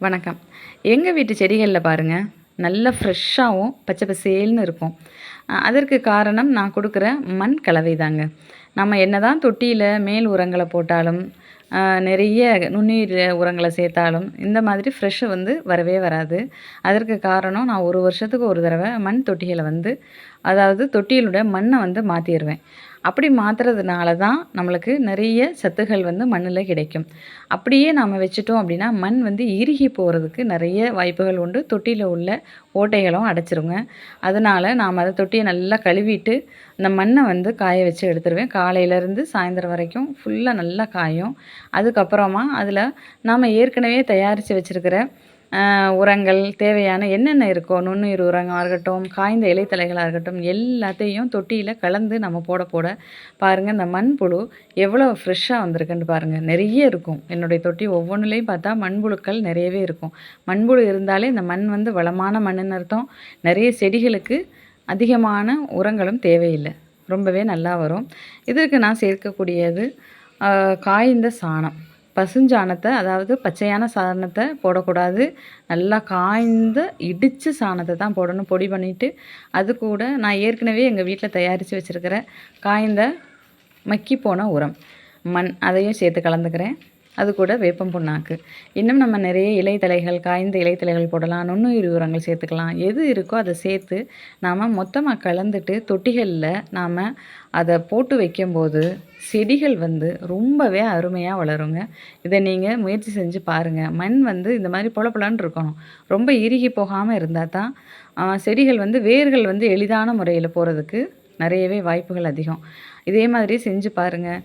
வணக்கம். எங்கள் வீட்டு செடிகளில் பாருங்கள் நல்ல ஃப்ரெஷ்ஷாகவும் பச்சை பசேல்னு இருக்கும். அதற்கு காரணம் நான் கொடுக்குற மண் கலவை தாங்க. நம்ம என்ன தான் தொட்டியில் மேல் உரங்களை போட்டாலும் நிறைய நுண்ணுயிர் உரங்களை சேர்த்தாலும் இந்த மாதிரி ஃப்ரெஷ்ஷு வந்து வரவே வராது. அதற்கு காரணம் நான் ஒரு வருஷத்துக்கு ஒரு தடவை மண் தொட்டிகளை வந்து அதாவது தொட்டியிலுடைய மண்ணை வந்து மாற்றிடுவேன் அப்படி மாற்றுறதுனால தான் நம்மளுக்கு நிறைய சத்துகள் வந்து மண்ணில் கிடைக்கும். அப்படியே நாம் வச்சுட்டோம் அப்படின்னா மண் வந்து இறுகி போகிறதுக்கு நிறைய வாய்ப்புகள் உண்டு. தொட்டியில் உள்ள ஓட்டைகளும் அடைச்சிருங்க. அதனால் நாம் அதை தொட்டியை நல்லா கழுவிட்டு இந்த மண்ணை வந்து காய வச்சு எடுத்துருவேன். காலையிலேருந்து சாயந்தரம் வரைக்கும் ஃபுல்லாக நல்லா காயும். அதுக்கப்புறமா அதில் நாம் ஏற்கனவே தயாரித்து வச்சுருக்கிற உரங்கள் தேவையான என்னென்ன இருக்கோ நுண்ணுயிர் உரங்களாக இருக்கட்டும் காய்ந்த இலைத்தலைகளாக இருக்கட்டும் எல்லாத்தையும் தொட்டியில் கலந்து நம்ம போட போட பாருங்கள் இந்த மண்புழு எவ்வளோ ஃப்ரெஷ்ஷாக வந்திருக்குன்னு பாருங்கள் நிறைய இருக்கும். என்னுடைய தொட்டி ஒவ்வொன்றுலேயும் பார்த்தா மண்புழுக்கள் நிறையவே இருக்கும். மண்புழு இருந்தாலே இந்த மண் வந்து வளமான மண்ணுன்னு அர்த்தம். நிறைய செடிகளுக்கு அதிகமான உரங்களும் தேவையில்லை. ரொம்பவே நல்லா வரும். இதற்கு நான் சேர்க்கக்கூடியது காய்ந்த சாணம். பசுஞ்சாணத்தை அதாவது பச்சையான சாணத்தை போடக்கூடாது. நல்லா காய்ந்த இடித்த சாணத்தை தான் போடணும். பொடி பண்ணிவிட்டு அது கூட நான் ஏற்கனவே எங்கள் வீட்டில் தயாரித்து வச்சுருக்கிற காய்ந்த மக்கி போன உரம். மண் அதையும் சேர்த்து கலந்துக்கிறேன். அது கூட வேப்பம் புண்ணாக்கு. இன்னும் நம்ம நிறைய இலைத்தலைகள் காய்ந்த இலைத்தலைகள் போடலாம் நுண்ணுயிர் உரங்கள் சேர்த்துக்கலாம். எது இருக்கோ அதை சேர்த்து நாம் மொத்தமாக கலந்துட்டு தொட்டிகளில் நாம் அதை போட்டு வைக்கும்போது செடிகள் வந்து ரொம்பவே அருமையாக வளருங்க. இதை நீங்கள் முயற்சி செஞ்சு பாருங்கள் மண் வந்து இந்த மாதிரி பொல இருக்கணும். ரொம்ப இறுகி போகாமல் இருந்தால் தான் செடிகள் வந்து வேர்கள் வந்து எளிதான முறையில் போகிறதுக்கு நிறையவே வாய்ப்புகள் அதிகம். இதே மாதிரி செஞ்சு பாருங்கள்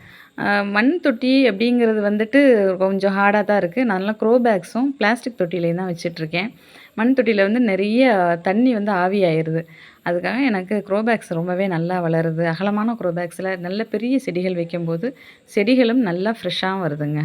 மண் தொட்டி அப்படிங்கிறது வந்துட்டு கொஞ்சம் ஹார்டாக தான் இருக்குது நல்லா க்ரோ பேக்ஸும் பிளாஸ்டிக் தொட்டிலையும் தான் வச்சிட்ருக்கேன். மண் தொட்டியில் வந்து நிறைய தண்ணி வந்து ஆவியாயிருது அதுக்காக எனக்கு க்ரோபேக்ஸ் ரொம்பவே நல்லா வளருது. அகலமான குரோபேக்ஸில் நல்ல பெரிய செடிகள் வைக்கும்போது செடிகளும் நல்லா ஃப்ரெஷ்ஷாக வருதுங்க.